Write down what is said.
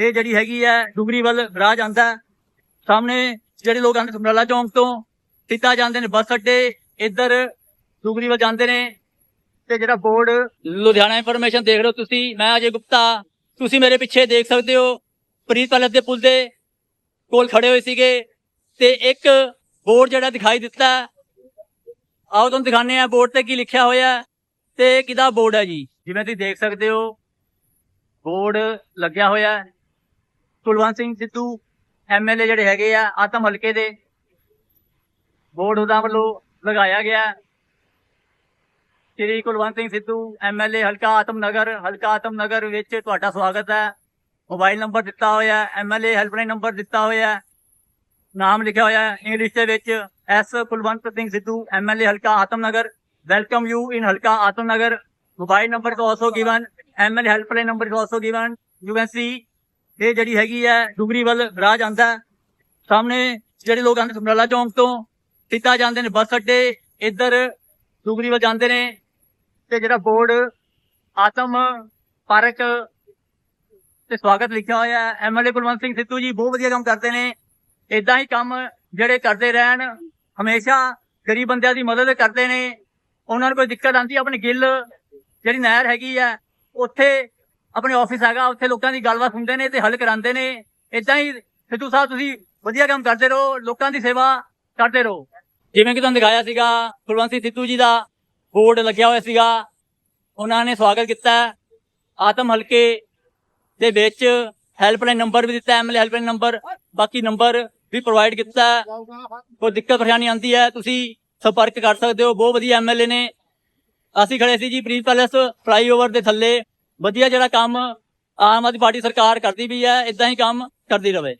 ਇਹ ਜਿਹੜੀ ਹੈਗੀ ਹੈ ਡੁਗਰੀ ਵੱਲ ਰਾਹ ਜਾਂਦਾ ਸਾਹਮਣੇ ਜਿਹੜੇ ਲੋਕ ਆਉਂਦੇ ਸਮਰਾਲਾ ਚੌਂਕ ਤੋਂ ਸਿੱਧਾ ਜਾਂਦੇ ਨੇ ਬੱਸ ਅੱਡੇ, ਇੱਧਰ ਡੁਗਰੀ ਵੱਲ ਜਾਂਦੇ ਨੇ ਤੇ ਜਿਹੜਾ ਬੋਰਡ ਲੁਧਿਆਣਾ ਇਨਫੋਰਮੇਸ਼ਨ ਦੇਖ ਰਹੇ ਹੋ ਤੁਸੀਂ, ਮੈਂ ਅਜੇ ਗੁਪਤਾ, ਤੁਸੀਂ ਮੇਰੇ ਪਿੱਛੇ ਦੇਖ ਸਕਦੇ ਹੋ, ਪ੍ਰੀਤ ਪੈਲਸ ਦੇ ਪੁਲ ਦੇ ਕੋਲ ਖੜੇ ਹੋਏ ਸੀਗੇ ਤੇ ਇੱਕ ਬੋਰਡ ਜਿਹੜਾ ਦਿਖਾਈ ਦਿੱਤਾ। ਆਓ ਤੁਹਾਨੂੰ ਦਿਖਾਣੇ ਆ ਬੋਰਡ ਤੇ ਕੀ ਲਿਖਿਆ ਹੋਇਆ ਹੈ ਤੇ ਕਿਹਦਾ ਬੋਰਡ ਹੈ ਜੀ। ਜਿਵੇਂ ਤੁਸੀਂ ਦੇਖ ਸਕਦੇ ਹੋ, ਬੋਰਡ ਲੱਗਿਆ ਹੋਇਆ ਕੁਲਵੰਤ ਸਿੰਘ ਸਿੱਧੂ ਐਮਐਲਏ ਜਿਹੜੇ ਹੈਗੇ ਆ, ਆਤਮ ਹਲਕੇ ਦੇ ਬੋਰਡ ਉਹਦਾ ਵੱਲੋਂ ਲਗਾਇਆ ਗਿਆ। ਸ਼੍ਰੀ ਕੁਲਵੰਤ ਸਿੰਘ ਸਿੱਧੂ ਐਮਐਲਏ ਹਲਕਾ ਆਤਮ ਨਗਰ, ਹਲਕਾ ਆਤਮ ਨਗਰ ਵਿੱਚ ਤੁਹਾਡਾ ਸਵਾਗਤ ਹੈ। ਮੋਬਾਈਲ ਨੰਬਰ ਦਿੱਤਾ ਹੋਇਆ ਹੈ ਐਮਐਲਏ ਹੈਲਪਲਾਈਨ ਨੰਬਰ ਦਿੱਤਾ ਹੋਇਆ, ਨਾਮ ਲਿਖਿਆ ਹੋਇਆ ਇੰਗਲਿਸ਼ ਦੇ ਵਿੱਚ, ਐਸ ਕੁਲਵੰਤ ਸਿੰਘ ਸਿੱਧੂ ਐਮਐਲਏ ਹਲਕਾ Atam Nagar, welcome you in halqa Atam Nagar. Mobile number is also given MLA helpline number is also given you can see ਇਹ ਜਿਹੜੀ ਹੈਗੀ ਹੈ ਡੁਗਰੀ ਵੱਲ ਰਾਹ ਜਾਂਦਾ ਸਾਹਮਣੇ ਜਿਹੜੇ ਲੋਕ ਆਉਂਦੇ ਸਮਰਾਲਾ ਚੌਂਕ ਤੋਂ ਸਿੱਧਾ ਜਾਂਦੇ ਨੇ ਬੱਸ ਅੱਡੇ, ਇੱਧਰ ਡੁਗਰੀ ਵੱਲ ਜਾਂਦੇ ਨੇ ਤੇ ਜਿਹੜਾ ਬੋਰਡ, ਆਤਮ ਪਾਰਕ ਤੇ ਸਵਾਗਤ ਲਿਖਿਆ ਹੋਇਆ ਹੈ। ਐਮਐਲਏ ਕੁਲਵੰਤ ਸਿੰਘ ਸਿੱਧੂ ਜੀ ਬਹੁਤ ਵਧੀਆ ਕੰਮ ਕਰਦੇ ਨੇ। ਇਦਾਂ ਹੀ ਕੰਮ ਜਿਹੜੇ ਕਰਦੇ ਰਹਿਣ, ਹਮੇਸ਼ਾ ਗਰੀਬ ਬੰਦਿਆਂ ਦੀ ਮਦਦ ਕਰਦੇ ਨੇ। ਉਹਨਾਂ ਨੂੰ ਕੋਈ ਦਿੱਕਤ ਆਂਦੀ ਆਪਣੇ ਗਿੱਲ ਜਿਹੜੀ ਨਹਿਰ ਹੈਗੀ ਆ ਉੱਥੇ ਆਪਣੇ ਆਫਿਸ ਹੈਗਾ, ਉੱਥੇ ਲੋਕਾਂ ਦੀ ਗੱਲਬਾਤ ਸੁਣਦੇ ਨੇ ਤੇ ਹੱਲ ਕਰਾਉਂਦੇ ਨੇ। ਇਦਾਂ ਹੀ ਸਿੱਧੂ ਸਾਹਿਬ, ਤੁਸੀਂ ਵਧੀਆ ਕੰਮ ਕਰਦੇ ਰਹੋ, ਲੋਕਾਂ ਦੀ ਸੇਵਾ ਕਰਦੇ ਰਹੋ। ਜਿਵੇਂ ਕਿ ਤੁਹਾਨੂੰ ਦਿਖਾਇਆ ਸੀਗਾ ਕੁਲਵੰਤ ਸਿੰਘ ਸਿੱਧੂ ਜੀ ਦਾ ਬੋਰਡ ਲੱਗਿਆ ਹੋਇਆ ਸੀਗਾ। ਉਹਨਾਂ ਨੇ ਸਵਾਗਤ ਕੀਤਾ ਆਤਮ ਹਲਕੇ ਦੇ ਵਿੱਚ। ਹੈਲਪਲਾਈਨ ਨੰਬਰ ਵੀ ਦਿੱਤਾ ਐਮਐਲਏ ਹੈਲਪਲਾਈਨ ਨੰਬਰ ਬਾਕੀ ਨੰਬਰ ਵੀ ਪ੍ਰੋਵਾਈਡ ਕੀਤਾ ਕੋਈ ਦਿੱਕਤ ਪਰੇਸ਼ਾਨੀ ਆਉਂਦੀ ਹੈ, ਤੁਸੀਂ ਸੰਪਰਕ ਕਰ ਸਕਦੇ ਹੋ। ਬਹੁਤ ਵਧੀਆ ਐਮਐਲਏ ਨੇ। ਅਸੀਂ ਖੜੇ ਸੀ ਜੀ ਪ੍ਰੀਤ ਪੈਲੇਸ ਫਲਾਈਓਵਰ ਦੇ ਥੱਲੇ। ਵਧੀਆ ਜਿਹੜਾ ਕੰਮ ਆਮ ਆਦਮੀ ਪਾਰਟੀ ਸਰਕਾਰ ਕਰਦੀ ਵੀ ਹੈ ਇਦਾਂ ਹੀ ਕੰਮ ਕਰਦੀ ਰਵੇ।